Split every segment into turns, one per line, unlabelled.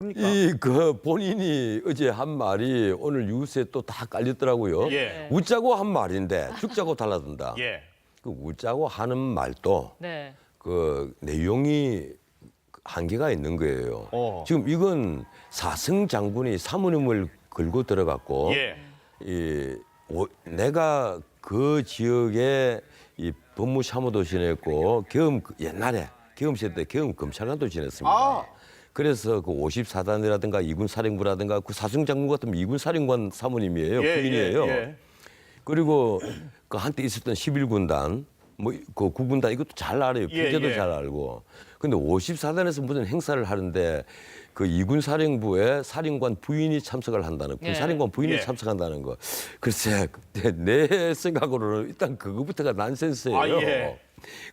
이 그 본인이 어제 한 말이 오늘 뉴스에 또 다 깔렸더라고요.
예.
웃자고 한 말인데 죽자고 달라든다.
예.
그 웃자고 하는 말도
네.
그 내용이 한계가 있는 거예요.
어.
지금 이건 사승 장군이 사모님을 걸고 들어갔고
예.
이 오- 내가 그 지역에 이 법무 사무도 지냈고 경험 옛날에 경험시 때 경험 검찰관도 지냈습니다.
아.
그래서 그 54단이라든가 이군 사령부라든가 그 사승 장군 같은 이군 사령관 사모님이에요.
예,
부인이에요.
예, 예.
그리고 그 한때 있었던 11군단 뭐그 구군단 이것도 잘 알아요.
예,
필제도
예.
잘 알고. 근데 54단에서 무슨 행사를 하는데 그 이군 사령부에 사령관 부인이 참석을 한다는
예.
군사령관 부인이
예.
참석한다는 거. 글쎄 내 생각으로는 일단 그거부터가 난센스예요.
아, 예.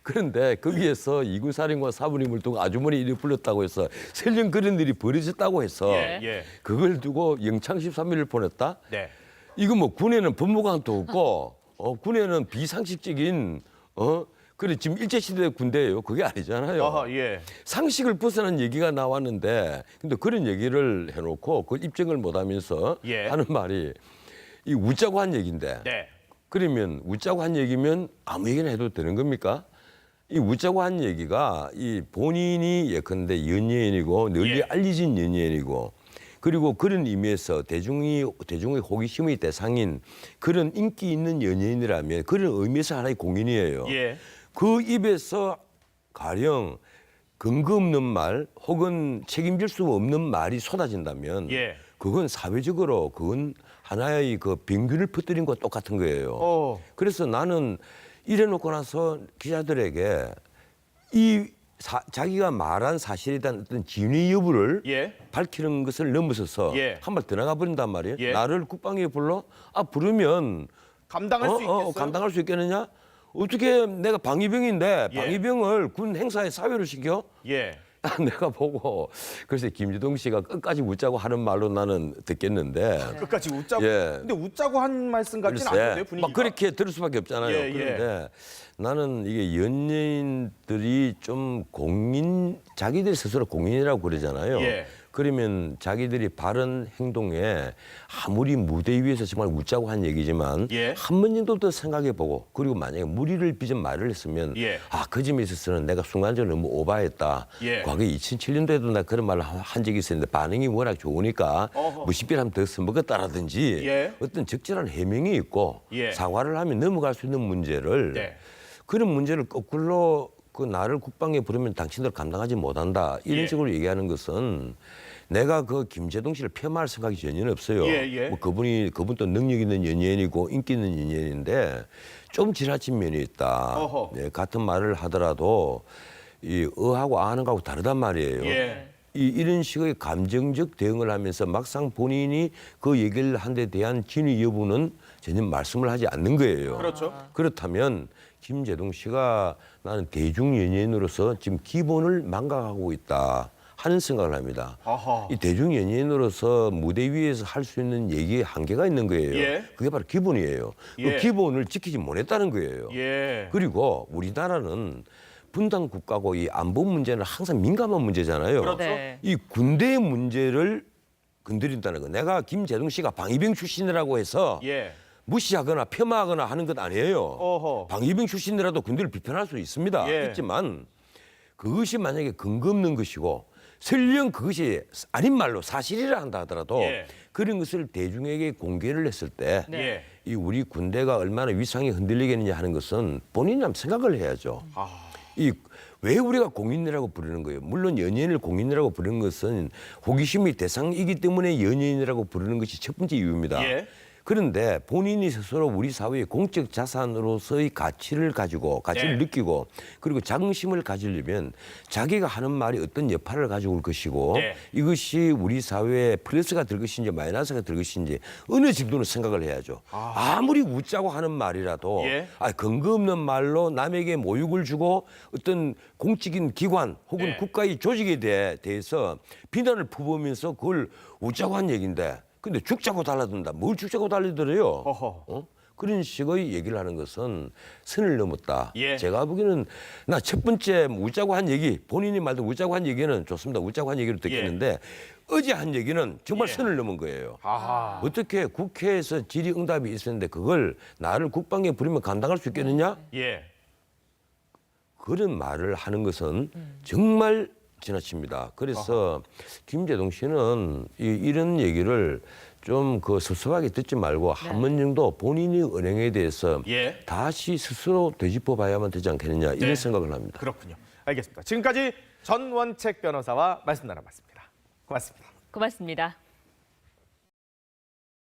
그런데 거기에서 이군 사령관 사부님을 두고 아주머니 이름 불렀다고 해서 설령 그런 일이 벌어졌다고 해서
예, 예.
그걸 두고 영창 13일을 보냈다?
네.
이거 뭐 군에는 법무관도 없고 어, 군에는 비상식적인 어 그래 지금 일제 시대 군대예요. 그게 아니잖아요.
아하, 예.
상식을 벗어난 얘기가 나왔는데 근데 그런 얘기를 해 놓고 그 입증을 못 하면서
예.
하는 말이 이 웃자고 한 얘기인데
네.
그러면 웃자고 한 얘기면 아무 얘기나 해도 되는 겁니까? 이 웃자고 한 얘기가 이 본인이 예컨대 연예인이고 널리
예.
알려진 연예인이고 그리고 그런 의미에서 대중이 대중의 호기심의 대상인 그런 인기 있는 연예인이라면 그런 의미에서 하나의 공인이에요.
예.
그 입에서 가령 근거 없는 말 혹은 책임질 수 없는 말이 쏟아진다면
예.
그건 사회적으로 그건 하나의 그 병균을 퍼뜨린 것과 똑같은 거예요.
어.
그래서 나는 이래 놓고 나서 기자들에게 이 사- 자기가 말한 사실에 대한 어떤 진위 여부를
예.
밝히는 것을 넘어서서
예.
한 발 더 나가 버린단 말이에요.
예.
나를 국방에 불러 아 부르면
감당할 수 있겠어요?
감당할 수 있겠느냐? 어떻게 내가 방위병인데
예.
방위병을 군 행사에 사회를 시켜?
예.
내가 보고 글쎄 김지동 씨가 끝까지 웃자고 하는 말로 나는 듣겠는데
끝까지 웃자고.
예.
근데 웃자고 한 말씀 같지는 않은데 분위기가.
막 그렇게 들을 수밖에 없잖아요.
예, 예.
그런데 나는 이게 연예인들이 좀 공인 자기들 스스로 공인이라고 그러잖아요.
예.
그러면 자기들이 바른 행동에 아무리 무대 위에서 정말 웃자고 한 얘기지만
예.
한 번 정도 더 생각해보고 그리고 만약에 무리를 빚은 말을 했으면
예.
아그 점에 있어서는 내가 순간적으로 너무 오바했다.
예.
과거에 2007년도에도 나 그런 말을 한- 한 적이 있었는데 반응이 워낙 좋으니까 하면 더 써먹었다라든지
예.
어떤 적절한 해명이 있고
예.
사과를 하면 넘어갈 수 있는 문제를
네.
그런 문제를 거꾸로 그 나를 국방에 부르면 당신들 감당하지 못한다 이런
예.
식으로 얘기하는 것은 내가 그 김재동 씨를 폄하할 생각이 전혀 없어요.
예, 예.
뭐 그분이 그분도 능력 있는 연예인이고 인기 있는 연예인인데 좀 지나친 면이 있다.
어허.
네, 같은 말을 하더라도 이 어하고 아는 거하고 다르단 말이에요.
예.
이, 이런 식의 감정적 대응을 하면서 막상 본인이 그 얘기를 한 데 대한 진위 여부는 전혀 말씀을 하지 않는 거예요.
그렇죠.
그렇다면 김재동 씨가 나는 대중 연예인으로서 지금 기본을 망각하고 있다 하는 생각을 합니다.
아하.
이 대중 연예인으로서 무대 위에서 할 수 있는 얘기에 한계가 있는 거예요.
예.
그게 바로 기본이에요.
예.
그 기본을 지키지 못했다는 거예요.
예.
그리고 우리나라는 분단 국가고 이 안보 문제는 항상 민감한 문제잖아요.
그렇죠.
네.
이 군대의 문제를 건드린다는 거. 내가 김재동 씨가 방위병 출신이라고 해서
예.
무시하거나 폄하하거나 하는 것 아니에요.
어허.
방위병 출신이라도 군대를 비판할 수 있습니다.
예.
있지만 그것이 만약에 근거 없는 것이고 설령 그것이 아닌 말로 사실이라 한다 하더라도
예.
그런 것을 대중에게 공개를 했을 때이
예.
우리 군대가 얼마나 위상이 흔들리겠느냐 하는 것은 본인이 한번 생각을 해야죠.
아.
이 왜 우리가 공인이라고 부르는 거예요? 물론 연예인을 공인이라고 부르는 것은 호기심의 대상이기 때문에 연예인이라고 부르는 것이 첫 번째 이유입니다.
예.
그런데 본인이 스스로 우리 사회의 공적 자산으로서의 가치를 가지고 가치를
네.
느끼고 그리고 자긍심을 가지려면 자기가 하는 말이 어떤 여파를 가지고 올 것이고
네.
이것이 우리 사회에 플러스가 될 것인지 마이너스가 될 것인지 어느 정도는 생각을 해야죠. 아. 무리 웃자고 하는 말이라도
예.
아, 근거 없는 말로 남에게 모욕을 주고 어떤 공적인 기관 혹은
네.
국가의 조직에 대해, 대해서 비난을 품으면서 그걸 웃자고 한 얘기인데 근데 죽자고 달라든다. 뭘 죽자고 달리더래요.
어허.
어? 그런 식의 얘기를 하는 것은 선을 넘었다.
예.
제가 보기에는 나 첫 번째 웃자고 한 얘기 본인이 말도 웃자고 한 얘기는 좋습니다. 웃자고 한 얘기를 듣겠는데 어제 한 얘기는 정말
예.
선을 넘은 거예요.
아하.
어떻게 국회에서 질의응답이 있었는데 그걸 나를 국방에 부리면 감당할 수 있겠느냐?
예.
그런 말을 하는 것은 정말 지나칩니다. 그래서 김재동 씨는 이, 이런 얘기를 좀 그 섭섭하게 듣지 말고 한번 정도 본인의 은행에 대해서
예.
다시 스스로 되짚어 봐야만 되지 않겠느냐 이런
네.
생각을 합니다.
그렇군요. 알겠습니다. 지금까지 전원책 변호사와 말씀 나눠봤습니다. 고맙습니다.
고맙습니다.